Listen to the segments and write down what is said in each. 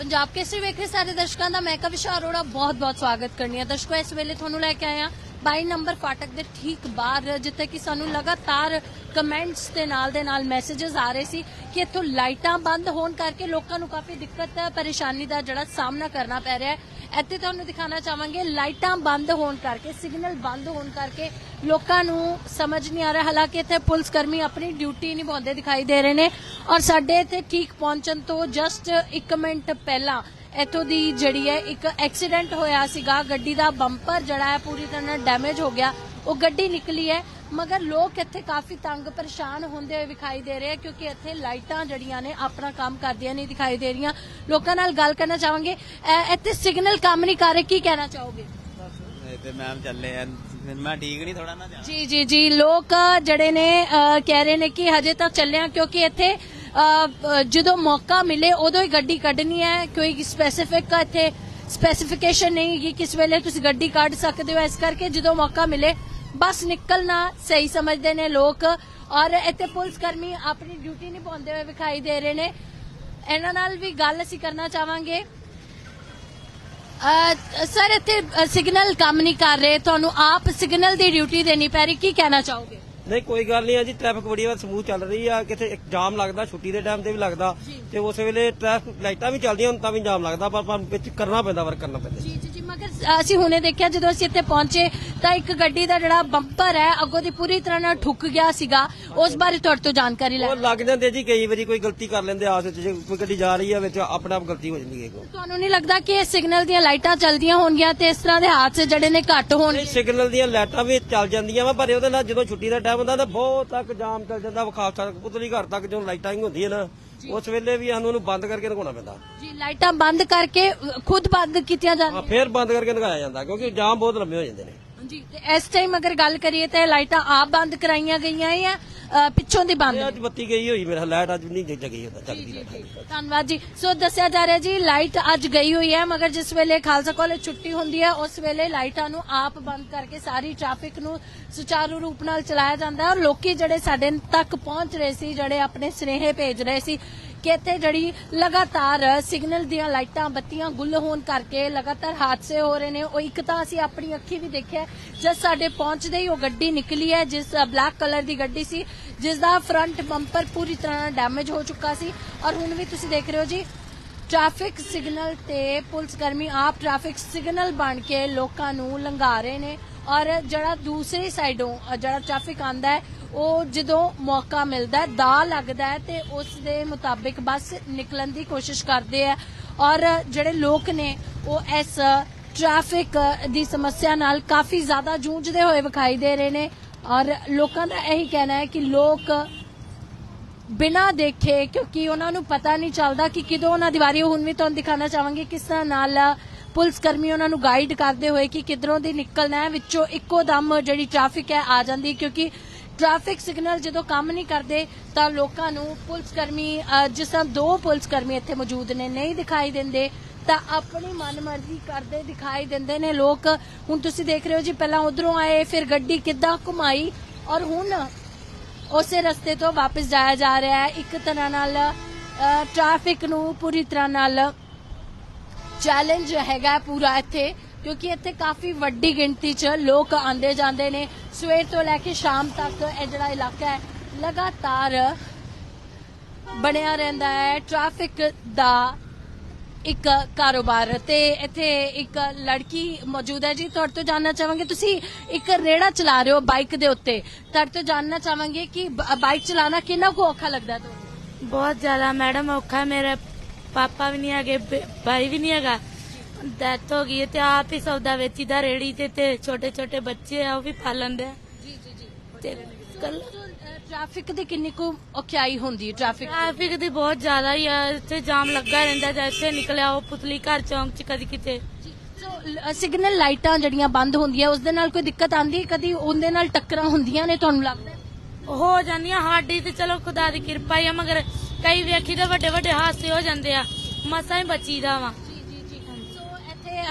ਪੰਜਾਬ ਕੇਸਰੀ ਵੇਖ ਰਹੇ ਸਾਰੇ ਦਰਸ਼ਕਾਂ ਦਾ, ਮੈਂ ਕਵਿਸ਼ਾ ਅਰੋੜਾ ਬਹੁਤ-ਬਹੁਤ ਸਵਾਗਤ ਕਰਨੀ ਹੈ ਦਰਸ਼ਕੋ, ਇਸ ਵੇਲੇ ਤੁਹਾਨੂੰ ਲੈ ਕੇ ਆਇਆ 22 ਨੰਬਰ ਫਾਟਕ ਦੇ ਠੀਕ ਬਾਹਰ, ਜਿੱਥੇ ਕਿ ਸਾਨੂੰ ਲਗਾਤਾਰ ਕਮੈਂਟਸ ਦੇ ਨਾਲ ਦੇ ਨਾਲ ਮੈਸੇजेस ਆ ਰਹੇ ਸੀ ਕਿ ਇੱਥੋਂ ਲਾਈਟਾਂ ਬੰਦ ਹੋਣ ਕਰਕੇ ਲੋਕਾਂ ਨੂੰ ਕਾਫੀ ਦਿੱਕਤ, ਪਰੇਸ਼ਾਨੀ ਦਾ ਜਿਹੜਾ ਸਾਹਮਣਾ ਕਰਨਾ ਪੈ ਰਿਹਾ ਹੈ। ਇੱਥੇ ਤੁਹਾਨੂੰ ਦਿਖਾਉਣਾ ਚਾਹਾਂਗੇ, ਲਾਈਟਾਂ ਬੰਦ ਹੋਣ ਕਰਕੇ ਸਿਗਨਲ ਬੰਦ ਹੋਣ ਕਰਕੇ ਲੋਕਾਂ ਨੂੰ ਸਮਝ ਨਹੀਂ ਆ ਰਿਹਾ। ਹਾਲਾਂਕਿ ਇੱਥੇ ਪੁਲਿਸ ਕਰਮੀ ਆਪਣੀ ਡਿਊਟੀ ਨਿਭਾਉਂਦੇ ਦਿਖਾਈ ਦੇ ਰਹੇ ਨੇ ਔਰ ਸਾਡੇ ਇੱਥੇ ਠੀਕ ਪਹੁੰਚਣ ਤੋਂ ਜਸਟ 1 ਮਿੰਟ ਪਹਿਲਾਂ ਇਥੋਂ ਦੀ ਜਿਹੜੀ ਹੈ ਇੱਕ ਐਕਸੀਡੈਂਟ ਹੋਇਆ ਸੀਗਾ। ਗੱਡੀ ਦਾ ਬੰਪਰ ਜਿਹੜਾ ਹੈ ਪੂਰੀ ਤਰ੍ਹਾਂ ਡੈਮੇਜ ਹੋ ਗਿਆ। ਉਹ ਗੱਡੀ ਨਿਕਲੀ ਹੈ। ਮਗਰ ਲੋਕ ਇੱਥੇ ਕਾਫੀ ਤੰਗ ਪਰੇਸ਼ਾਨ ਹੁੰਦੇ ਹੋਏ ਵਿਖਾਈ ਦੇ ਰਹੇ ਆ ਕਿਉਂਕਿ ਇੱਥੇ ਲਾਈਟਾਂ ਜਿਹੜੀਆਂ ਨੇ ਆਪਣਾ ਕੰਮ ਕਰਦੀਆਂ ਨਹੀਂ ਦਿਖਾਈ ਦੇ ਰਹੀਆਂ। ਲੋਕਾਂ ਨਾਲ ਗੱਲ ਕਰਨਾ ਚਾਹਾਂਗੇ। ਅਹ ਇੱਥੇ ਸਿਗਨਲ ਕੰਮ ਨਹੀਂ ਕਰ ਰਹੇ ਕੀ ਕਹਿਣਾ ਚਾਹੋਗੇ? ਇਹ ਤੇ ਮੈਮ ਚੱਲੇ ਆ। ਮੈਂ ਠੀਕ ਨਹੀਂ ਥੋੜਾ ਨਾ ਜਾ। ਜੀ ਜੀ ਜੀ ਲੋਕ ਜਿਹੜੇ ਨੇ ਅਹ, ਕਹਿ ਰਹੇ ਨੇ ਕਿ ਹਜੇ ਤਾਂ ਚੱਲਿਆ ਕਿਉਂਕਿ ਇੱਥੇ ਅਹ, ਅਹ, ਜਦੋਂ ਮੌਕਾ ਮਿਲੇ ਉਦੋਂ ਹੀ ਗੱਡੀ ਕੱਢਣੀ ਹੈ। ਕੋਈ ਸਪੈਸੀਫਿਕ ਇੱਥੇ ਸਪੈਸੀਫਿਕੇਸ਼ਨ ਨਹੀਂ ਕਿ ਕਿਸ ਵੇਲੇ ਤੁਸੀਂ ਗੱਡੀ ਕੱਢ ਸਕਦੇ ਹੋ। ਇਸ ਕਰਕੇ ਜਦੋਂ ਮੌਕਾ ਮਿਲੇ ਬਸ ਨਿਕਲਣਾ ਸਹੀ ਸਮਝਦੇ ਨੇ ਲੋਕ ਔਰ ਇੱਥੇ ਪੁਲਿਸ ਕਰਮੀ ਆਪਣੀ ਡਿਊਟੀ ਨਿਭਾਉਂਦੇ ਹੋਏ ਵਿਖਾਈ ਦੇ ਰਹੇ ਨੇ। ਇਹਨਾਂ ਨਾਲ ਵੀ ਗੱਲ ਅਸੀਂ ਕਰਨਾ ਚਾਹਾਂਗੇ। ਸਰ ਇੱਥੇ ਸਿਗਨਲ ਕੰਮ ਨਹੀਂ ਕਰ ਰਹੇ। ਤੁਹਾਨੂੰ ਆਪ ਸਿਗਨਲ ਦੀ ਡਿਊਟੀ ਦੇਣੀ ਪੈ ਰਹੀ। ਕੀ ਕਹਿਣਾ ਚਾਹੋਗੇ? ਨਹੀਂ ਕੋਈ ਗੱਲ ਨਹੀਂ ਆ ਜੀ। ਟ੍ਰੈਫਿਕ ਬੜੀ ਵਾਰ ਸਮੂਥ ਚੱਲ ਰਹੀ ਆ। ਕਿਤੇ ਇੱਕ ਜਾਮ ਲੱਗਦਾ ਛੁੱਟੀ ਦੇ ਟਾਈਮ ਤੇ ਵੀ ਲੱਗਦਾ। ਤੇ ਉਸ ਵੇਲੇ ਟ੍ਰੈਫਿਕ ਲਾਈਟਾਂ ਵੀ ਚੱਲਦੀਆਂ ਹੁਣ ਤਾਂ ਵੀ ਜਾਮ ਲੱਗਦਾ। ਪਰ ਵਿੱਚ ਕਰਨਾ ਪੈਂਦਾ ਵਰਕ ਕਰਨਾ ਪੈਂਦਾ। ਜੀ ਜੀ ਜੀ ਮਗਰ ਅਸੀਂ ਹੁਣੇ ਦੇਖਿਆ ਜਦੋਂ ਅਸੀਂ ਇੱਥੇ ਪਹੁੰਚੇ ਤਾਂ ਇੱਕ ਗੱਡੀ ਦਾ ਜਿਹੜਾ ਬੰਪਰ ਹੈ ਅੱਗੋਂ ਦੀ ਪੂਰੀ ਤਰ੍ਹਾਂ ਨਾਲ ਠੁੱਕ ਗਿਆ ਸੀਗਾ। ਉਸ ਬਾਰੇ ਤੁਹਾਡੇ ਤੋਂ ਜਾਣਕਾਰੀ ਲੈ ਉਹ ਲੱਗ ਜਾਂਦੇ ਜੀ ਕਈ ਵਾਰੀ ਕੋਈ ਗਲਤੀ ਕਰ ਲੈਂਦੇ ਆਸ ਵਿੱਚ ਜੇ ਕੋਈ ਗੱਡੀ ਜਾ ਰਹੀ ਆ ਵਿੱਚ ਆਪਣੇ ਆਪ ਗਲਤੀ ਹੋ ਜਾਂਦੀ ਹੈ ਤੁਹਾਨੂੰ ਨਹੀਂ ਲੱਗਦਾ ਕਿ ਇਹ ਸਿਗਨਲ ਦੀਆਂ ਲਾਈਟਾਂ ਚੱਲਦੀਆਂ ਹੋਣਗੀਆਂ ਤੇ ਇਸ ਤਰ੍ਹਾਂ ਦੇ ਹਾਦਸੇ ਜਿਹੜੇ ਨੇ ਘੱਟ ਹੋਣਗੇ? ਸਿਗਨਲ ਦੀਆਂ ਲਾਈਟਾਂ ਵੀ ਚੱਲ ਜਾਂਦੀਆਂ ਵਾ ਪਰ ਉਹਦੇ ਨਾਲ ਜਦੋਂ ਛੁੱਟੀ ਦਾ ਟਾਈਮ ਹੁੰਦਾ ਤਾਂ ਬਹੁਤ ਤੱਕ ਜਾਮ ਚੱਲ ਜਾਂਦਾ ਵਾ ਖਾਸ ਕਰਕੇ ਪੁਤਲੀ ਘਰ ਤੱਕ ਜਦੋਂ ਲਾਈਟਾਂ ਹੀ ਹੁੰਦੀਆਂ ਨਾ। ਉਸ ਵੇਲੇ ਵੀ ਸਾਨੂੰ ਉਹਨੂੰ ਬੰਦ ਕਰਕੇ ਲਗਾਉਣਾ ਪੈਂਦਾ। ਜੀ ਲਾਈਟਾਂ ਬੰਦ ਕਰਕੇ ਖੁਦ ਬੰਦ ਕੀਤੀਆਂ ਹਾਂ ਜਾਂਦੀਆਂ ਫੇਰ ਬੰਦ ਕਰਕੇ ਲਗਾਇਆ ਜਾਂਦਾ ਕਿਉਂਕਿ ਜਾਮ ਬਹੁਤ ਲੰਮੇ ਹੋ ਜਾਂਦੇ ਨੇ। ਜੀ ਤੇ ਇਸ ਟਾਈਮ ਅਗਰ ਗੱਲ ਕਰੀਏ ਤਾਂ ਇਹ ਲਾਈਟਾਂ ਆਪ ਬੰਦ ਕਰਾਈਆਂ ਗਈਆਂ ਅ, ਪਿੱਛੋਂ ਦੀ ਬੰਦ ਇਹ ਅੱਜ ਬੱਤੀ ਗਈ ਹੋਈ ਮੇਰਾ ਲਾਈਟ ਅੱਜ ਨਹੀਂ ਜਗੀ ਹੁੰਦਾ ਚੱਲਦੀ ਲਾਈਟ ਧੰਨਵਾਦ ਜੀ। ਸੋ ਦੱਸਿਆ ਜਾ ਰਿਹਾ ਜੀ ਲਾਈਟ ਅੱਜ ਗਈ ਹੋਈ ਹੈ ਮਗਰ ਜਿਸ ਵੇਲੇ ਖਾਲਸਾ ਕਾਲਜ ਛੁੱਟੀ ਹੁੰਦੀ ਹੈ ਉਸ ਵੇਲੇ ਲਾਈਟਾਂ ਨੂੰ ਆਪ ਬੰਦ ਕਰਕੇ ਸਾਰੀ ਟ੍ਰੈਫਿਕ ਨੂੰ ਸੁਚਾਰੂ ਰੂਪ ਨਾਲ ਚਲਾਇਆ ਜਾਂਦਾ ਹੈ। ਔਰ ਲੋਕੀ ਜਿਹੜੇ ਸਾਡੇ ਤੱਕ ਪਹੁੰਚ ਰਹੇ ਸੀ ਜਿਹੜੇ ਆਪਣੇ ਸਨੇਹੇ ਭੇਜ ਰਹੇ ਸੀ ਕਿ ਇੱਥੇ ਜਿਹੜੀ ਲਗਾਤਾਰ ਸਿਗਨਲ ਦੀਆਂ ਲਾਈਟਾਂ ਬੱਤੀਆਂ ਗੁੱਲ ਹੋਣ ਕਰਕੇ ਲਗਾਤਾਰ ਹਾਦਸੇ ਹੋ ਰਹੇ ਨੇ। ਉਹ ਇੱਕ ਤਾਂ ਅਸੀਂ ਆਪਣੀ ਅੱਖੀ ਵੀ ਦੇਖਿਆ ਜਦ ਸਾਡੇ ਪਹੁੰਚਦੇ ਹੀ ਉਹ ਗੱਡੀ ਨਿਕਲੀ ਹੈ ਜਿਸ ਬਲੈਕ ਕਲਰ ਦੀ ਗੱਡੀ ਸੀ ਜਿਸ ਦਾ ਫਰੰਟ ਬੰਪਰ ਪੂਰੀ ਤਰ੍ਹਾਂ ਡੈਮੇਜ ਹੋ ਚੁੱਕਾ ਸੀ। ਔਰ ਹੁਣ ਵੀ ਤੁਸੀਂ ਦੇਖ ਰਹੇ ਹੋ ਜੀ ਟ੍ਰੈਫਿਕ ਸਿਗਨਲ ਤੇ ਪੁਲਿਸ ਕਰਮੀ ਆਪ ਟ੍ਰੈਫਿਕ ਸਿਗਨਲ ਬਣ ਕੇ ਲੋਕਾਂ ਨੂੰ ਲੰਘਾ ਰਹੇ ਨੇ। ਔਰ ਜਿਹੜਾ ਦੂਸਰੀ ਸਾਈਡੋਂ ਅ, ਜਿਹੜਾ ਟ੍ਰੈਫਿਕ ਆਂਦਾ ਹੈ ਉਹ ਜਦੋਂ ਮੌਕਾ ਮਿਲਦਾ ਦਾ ਲੱਗਦਾ ਹੈ ਤੇ ਉਸ ਦੇ ਮੁਤਾਬਿਕ ਬੱਸ ਨਿਕਲਣ ਦੀ ਕੋਸ਼ਿਸ਼ ਕਰਦੇ ਆ। ਔਰ ਜਿਹੜੇ ਲੋਕ ਨੇ, ਉਹ ਇਸ ਟ੍ਰੈਫਿਕ ਦੀ ਸਮੱਸਿਆ ਨਾਲ ਕਾਫੀ ਜ਼ਿਆਦਾ ਜੂਝਦੇ ਹੋਏ ਵਿਖਾਈ ਦੇ ਰਹੇ ਨੇ। ਔਰ ਲੋਕਾਂ ਦਾ ਇਹੀ ਕਹਿਣਾ ਹੈ ਕਿ ਲੋਕ ਬਿਨਾ ਦੇਖੇ, ਕਿਉਂਕਿ ਉਹਨਾਂ ਨੂੰ ਪਤਾ ਨਹੀਂ ਚੱਲਦਾ ਕਿ ਕਿਦੋਂ ਉਹਨਾਂ ਦੀ ਵਾਰੀ, ਹੁਣ ਵੀ ਤੁਹਾਨੂੰ ਦਿਖਾਣਾ ਚਾਹਾਂਗੇ ਕਿਸ ਤਰ੍ਹਾਂ ਨਾਲ ਪੁਲਿਸ ਕਰਮੀ ਉਹਨਾਂ ਨੂੰ ਗਾਈਡ ਕਰਦੇ ਹੋਏ ਕਿ ਕਿਧਰੋਂ ਦੀ ਨਿਕਲਣਾ ਹੈ, ਵਿੱਚੋਂ ਇੱਕੋ ਦਮ ਜਿਹੜੀ ਟ੍ਰੈਫਿਕ ਹੈ ਆ ਜਾਂਦੀ ਕਿਉਂਕਿ ਟ੍ਰੈਫਿਕ ਸਿਗਨਲ ਜਦੋਂ ਕੰਮ ਨਹੀਂ ਕਰਦੇ ਤਾਂ ਲੋਕਾਂ ਨੂੰ ਪੁਲਿਸ ਕਰਮੀ ਜਿਸ ਤਰ੍ਹਾਂ ਦੋ ਪੁਲਿਸ ਕਰਮੀ ਇੱਥੇ ਮੌਜੂਦ ਨੇ, ਨਹੀਂ ਦਿਖਾਈ ਦਿੰਦੇ, ਤਾਂ ਆਪਣੀ ਮਨਮਰਜ਼ੀ ਕਰਦੇ ਦਿਖਾਈ ਦਿੰਦੇ ਨੇ ਲੋਕ। ਹੁਣ ਤੁਸੀਂ ਦੇਖ ਰਹੇ ਹੋ ਜੀ, ਪਹਿਲਾਂ ਉਧਰੋਂ ਆਏ, ਫਿਰ ਗੱਡੀ ਕਿੱਦਾਂ ਘੁਮਾਈ ਔਰ ਹੁਣ ਉਸੇ ਰਸਤੇ ਤੋਂ ਵਾਪਸ ਜਾਇਆ ਜਾ ਰਿਹਾ ਹੈ। ਇੱਕ ਤਰ੍ਹਾਂ ਨਾਲ ਟ੍ਰੈਫਿਕ ਨੂੰ ਪੂਰੀ ਤਰ੍ਹਾਂ ਨਾਲ ਚੈਲੰਜ ਹੈਗਾ ਪੂਰਾ ਇੱਥੇ। ਕਿਉਂਕਿ ਇੱਥੇ ਕਾਫੀ ਵੱਡੀ ਗਿਣਤੀ 'ਚ ਲੋਕ ਆਂਦੇ ਜਾਂਦੇ ਨੇ। ਸਵੇਰ ਤੋਂ ਲੈ ਕੇ ਸ਼ਾਮ ਤੱਕ ਇਹ ਜਿਹੜਾ ਇਲਾਕਾ ਹੈ, ਲਗਾਤਾਰ ਬਣਿਆ ਰਹਿੰਦਾ ਹੈ। ਟ੍ਰੈਫਿਕ ਦਾ ਇੱਕ ਕਾਰੋਬਾਰ ਤੇ ਇੱਥੇ ਇੱਕ ਲੜਕੀ ਮੌਜੂਦ ਹੈ। ਜੀ, ਤੁਹਾਡੇ ਤੋਂ ਜਾਨਣਾ ਚਾਹਾਂਗੇ। ਤੁਸੀਂ ਇੱਕ ਰੇੜਾ ਚਲਾ ਰਹੇ ਹੋ ਬਾਈਕ ਦੇ ਉੱਤੇ। ਤੁਹਾਡੇ ਤੋਂ ਜਾਨਣਾ ਚਾਹਾਂਗੇ ਕਿ ਬ- ਬਾਈਕ ਚਲਾਉਣਾ ਕਿੰਨਾ ਕੁ ਔਖਾ ਲੱਗਦਾ ਤੁਹਾਨੂੰ? ਬਹੁਤ ਜ਼ਿਆਦਾ, ਮੈਡਮ, ਔਖਾ। ਹੈ। ਮੇਰੇ ਪਾਪਾ ਵੀ ਨਹੀਂ ਹੈਗੇ, ਬ- ਭਾਈ ਵੀ ਨਹੀਂ ਹੈਗਾ। ਡੈਥ ਹੋ ਗਈ ਹੈ ਤੇ ਆਪ ਹੀ ਸੌਦਾ ਵੇਚੀਦਾ ਰੇੜੀ ਤੇ ਤੇ ਛੋਟੇ ਛੋਟੇ ਬੱਚੇ ਆ ਉਹ ਵੀ ਪਾਲਣਦੇ ਆ। ਜੀ ਜੀ ਜੀ। ਤੇ ਕੱਲ ਟ੍ਰੈਫਿਕ ਦੀ ਕਿੰਨੀ ਕੁ ਔਖਿਆਈ ਹੁੰਦੀ ਹੈ ਟ੍ਰੈਫਿਕ ਟ੍ਰੈਫਿਕ ਦੀ ਬਹੁਤ ਜ਼ਿਆਦਾ ਹੀ ਆ ਇੱਥੇ ਜਾਮ ਲੱਗਾ ਰਹਿੰਦਾ ਜਾਂ ਇੱਥੇ ਨਿਕਲਿਆ ਉਹ ਪੁਤਲੀ ਘਰ ਚੌਂਕ ਚ ਕਦੀ ਕਿਤੇ। ਸਿਗਨਲ ਲਾਈਟਾਂ ਜਿਹੜੀਆਂ ਬੰਦ ਹੁੰਦੀਆਂ ਉਸ ਦੇ ਨਾਲ ਕੋਈ ਦਿੱਕਤ ਆਂਦੀ ਹੈ? ਕਦੀ ਉਹਦੇ ਨਾਲ ਟੱਕਰਾਂ ਹੁੰਦੀਆਂ ਨੇ ਤੁਹਾਨੂੰ ਲੱਗਦਾ? ਹੈ? ਜਾਂਦੀਆਂ ਸਾਡੀ ਤੇ ਚਲੋ ਖੁਦਾ ਦੀ ਕਿਰਪਾ ਹੀ ਆ ਮਗਰ ਕਈ ਵੇਖੀ ਤੇ ਵੱਡੇ ਵੱਡੇ ਹਾਦਸੇ ਹੋ ਜਾਂਦੇ ਆ। ਮਸਾਂ ਹੀ ਬਚੀਦਾ ਵਾ।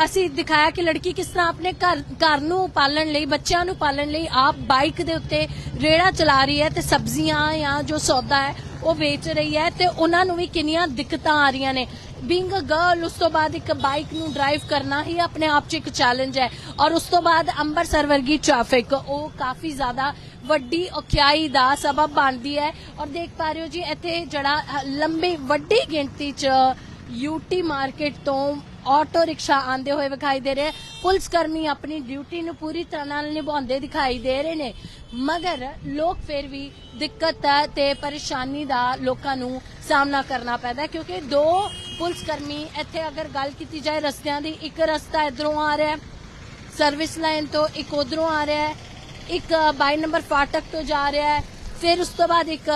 ਅਸੀਂ ਦਿਖਾਇਆ ਕਿ ਲੜਕੀ ਕਿਸ ਤਰ੍ਹਾਂ ਆਪਣੇ ਘਰ ਘਰ ਨੂੰ ਪਾਲਣ ਲਈ, ਬੱਚਿਆਂ ਨੂੰ ਪਾਲਣ ਲਈ ਆਪ ਬਾਈਕ ਦੇ ਉੱਤੇ ਰੇੜਾ ਚਲਾ ਰਹੀ ਹੈ ਤੇ ਸਬਜ਼ੀਆਂ ਜਾਂ ਜੋ ਸੌਦਾ ਹੈ, ਉਹ ਵੇਚ ਰਹੀ ਹੈ ਤੇ ਉਹਨਾਂ ਨੂੰ ਵੀ ਕਿੰਨੀਆਂ ਦਿੱਕਤਾਂ ਆ ਰਹੀਆਂ ਨੇ। ਬੀਇੰਗ ਅ ਗਰਲ ਉਸ ਤੋਂ ਬਾਅਦ ਇੱਕ ਬਾਈਕ ਨੂੰ ਡਰਾਈਵ ਕਰਨਾ ਹੀ ਆਪਣੇ ਆਪ 'ਚ ਇੱਕ ਚੈਲੰਜ ਹੈ ਔਰ ਉਸ ਤੋਂ ਬਾਅਦ ਅੰਮ੍ਰਿਤਸਰ ਵਰਗੀ ਟ੍ਰੈਫਿਕ ਉਹ ਕਾਫੀ ਜ਼ਿਆਦਾ ਵੱਡੀ ਔਖਿਆਈ ਦਾ ਸਬਬ ਬਣਦੀ ਹੈ ਔਰ ਦੇਖ ਪਾ ਰਹੇ ਹੋ ਜੀ, ਇੱਥੇ ਜਿਹੜਾ ਲੰਬੀ, ਵੱਡੀ ਗਿਣਤੀ 'ਚ ਯੂਟੀ ਮਾਰਕੀਟ ਤੋਂ ਆਟੋ ਰਿਕਸ਼ਾ ਆਂਦੇ ਹੋਏ ਵਿਖਾਈ ਦੇ ਰਹੇ। ਪੁਲਿਸ ਕਰਮੀ ਆਪਣੀ ਡਿਊਟੀ ਨੂੰ ਪੂਰੀ ਤਰ੍ਹਾਂ ਨਾਲ ਨਿਭਾਉਂਦੇ ਦਿਖਾਈ ਦੇ ਰਹੇ ਨੇ। ਮਗਰ ਲੋਕ ਫਿਰ ਵੀ ਦਿੱਕਤ ਤੇ ਪਰੇਸ਼ਾਨੀ ਦਾ ਲੋਕਾਂ ਨੂੰ ਸਾਹਮਣਾ ਕਰਨਾ ਪੈਂਦਾ ਹੈ, ਕਿਉਂਕਿ ਦੋ ਪੁਲਿਸ ਕਰਮੀ ਇੱਥੇ ਅਗਰ ਗੱਲ ਕੀਤੀ ਜਾਏ, ਰਸਤਿਆਂ ਦੀ ਇੱਕ ਰਸਤਾ ਇਧਰੋਂ ਆ ਰਿਹਾ ਹੈ ਸਰਵਿਸ ਲਾਈਨ ਤੋਂ ਇੱਕ ਉਧਰੋਂ ਆ ਰਿਹਾ ਹੈ, ਇੱਕ 22 ਨੰਬਰ ਫਾਟਕ ਤੋਂ ਜਾ ਰਿਹਾ ਹੈ, ਫਿਰ ਉਸ ਤੋਂ ਬਾਅਦ ਇੱਕ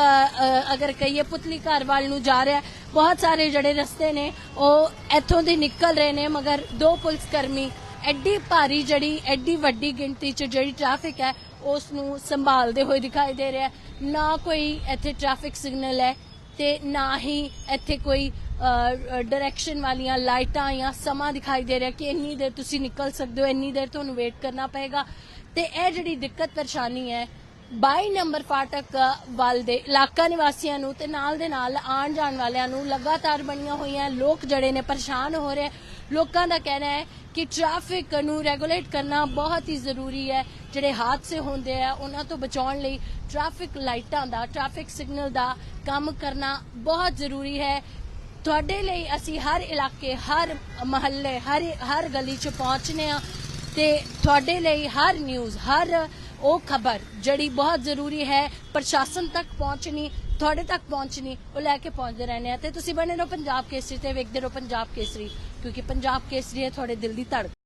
ਅਗਰ ਕਹੀਏ ਪੁਤਲੀ ਘਰ ਵੱਲ ਨੂੰ ਜਾ ਰਿਹਾ ਹੈ ਬਹੁਤ ਸਾਰੇ ਜਿਹੜੇ ਰਸਤੇ ਨੇ, ਉਹ ਇੱਥੋਂ ਦੀ ਨਿਕਲ ਰਹੇ ਨੇ, ਮਗਰ ਦੋ ਪੁਲਿਸ ਕਰਮੀ ਐਡੀ ਭਾਰੀ ਜਿਹੜੀ, ਐਡੀ ਵੱਡੀ ਗਿਣਤੀ 'ਚ ਜਿਹੜੀ ਟ੍ਰੈਫਿਕ ਹੈ ਉਸ ਨੂੰ ਸੰਭਾਲਦੇ ਹੋਏ ਦਿਖਾਈ ਦੇ ਰਿਹਾ ਨਾ ਕੋਈ ਇੱਥੇ ਟ੍ਰੈਫਿਕ ਸਿਗਨਲ ਹੈ ਤੇ ਨਾ ਹੀ ਇੱਥੇ ਕੋਈ ਡਾਇਰੈਕਸ਼ਨ ਵਾਲੀਆਂ ਲਾਈਟਾਂ ਜਾਂ ਸਮਾਂ ਦਿਖਾਈ ਦੇ ਰਿਹਾ ਕਿ ਇੰਨੀ ਦੇਰ ਤੁਸੀਂ ਨਿਕਲ ਸਕਦੇ ਹੋ, ਇੰਨੀ ਦੇਰ ਤੁਹਾਨੂੰ ਵੇਟ ਕਰਨਾ ਪਏਗਾ। ਤੇ ਇਹ ਜਿਹੜੀ ਦਿੱਕਤ ਪਰੇਸ਼ਾਨੀ ਹੈ 22 ਨੰਬਰ ਫਾਟਕ ਵੱਲ ਦੇ ਇਲਾਕਾ ਨਿਵਾਸੀਆਂ ਨੂੰ ਤੇ ਨਾਲ ਦੇ ਨਾਲ ਆਉਣ ਜਾਣ ਵਾਲਿਆਂ ਨੂੰ ਲਗਾਤਾਰ ਬਣੀਆਂ ਹੋਈਆਂ ਲੋਕ ਜਿਹੜੇ ਨੇ ਪਰੇਸ਼ਾਨ ਹੋ ਰਹੇ। ਲੋਕਾਂ ਦਾ ਕਹਿਣਾ ਹੈ ਕਿ ਟ੍ਰੈਫਿਕ ਨੂੰ ਰੈਗੂਲੇਟ ਕਰਨਾ ਬਹੁਤ ਹੀ ਜ਼ਰੂਰੀ ਹੈ। ਜਿਹੜੇ ਹਾਦਸੇ ਹੁੰਦੇ ਆ, ਉਹਨਾਂ ਤੋਂ ਬਚਾਉਣ ਲਈ ਟ੍ਰੈਫਿਕ ਲਾਈਟਾਂ ਦਾ ਟ੍ਰੈਫਿਕ ਸਿਗਨਲ ਦਾ ਕੰਮ ਕਰਨਾ ਬਹੁਤ ਜ਼ਰੂਰੀ ਹੈ। ਤੁਹਾਡੇ ਲਈ ਅਸੀਂ ਹਰ ਇਲਾਕੇ, ਹਰ ਮਹੱਲੇ, ਹਰ ਹਰ ਗਲੀ 'ਚ ਪਹੁੰਚਨੇ ਆ ਤੇ ਤੁਹਾਡੇ ਲਈ ਹਰ ਨਿਊਜ਼ ਹਰ ਉਹ ਖਬਰ ਜਿਹੜੀ ਬਹੁਤ ਜ਼ਰੂਰੀ ਹੈ, ਪ੍ਰਸ਼ਾਸਨ ਤੱਕ ਪਹੁੰਚਣੀ, ਤੁਹਾਡੇ ਤੱਕ ਪਹੁੰਚਣੀ, ਉਹ ਲੈ ਕੇ ਪਹੁੰਚਦੇ ਰਹਿੰਦੇ ਆ। ਤੇ ਤੁਸੀਂ ਬਣੇ ਰਹੋ ਪੰਜਾਬ ਕੇਸਰੀ ਤੇ ਵੇਖਦੇ ਰਹੋ ਪੰਜਾਬ ਕੇਸਰੀ, ਕਿਉਂਕਿ ਪੰਜਾਬ ਕੇਸਰੀ ਹੈ ਤੁਹਾਡੇ ਦਿਲ ਦੀ ਧੜਕਣ